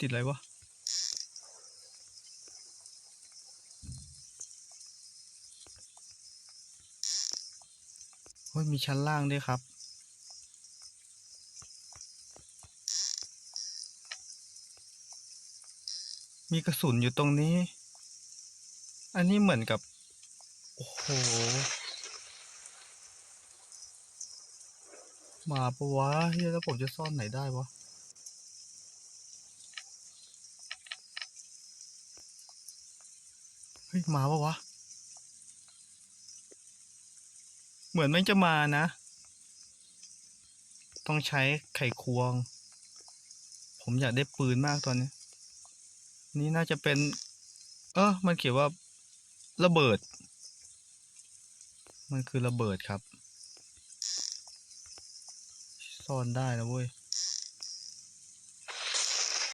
ติดอะไรวะ โอ้ยมีชั้นล่างด้วยครับ มีกระสุนอยู่ตรงนี้ อันนี้เหมือนกับ โอ้โห มาปะวะเฮียแล้วผมจะซ่อนไหนได้วะ เฮ้ยมาปะวะ เหมือนมันจะมานะ ต้องใช้ไขควง ผมอยากได้ปืนมากตอนนี้ นี่น่าจะเป็น เออมันเขียนว่า ระเบิด มันคือระเบิดครับ ซ่อนได้นะเว้ย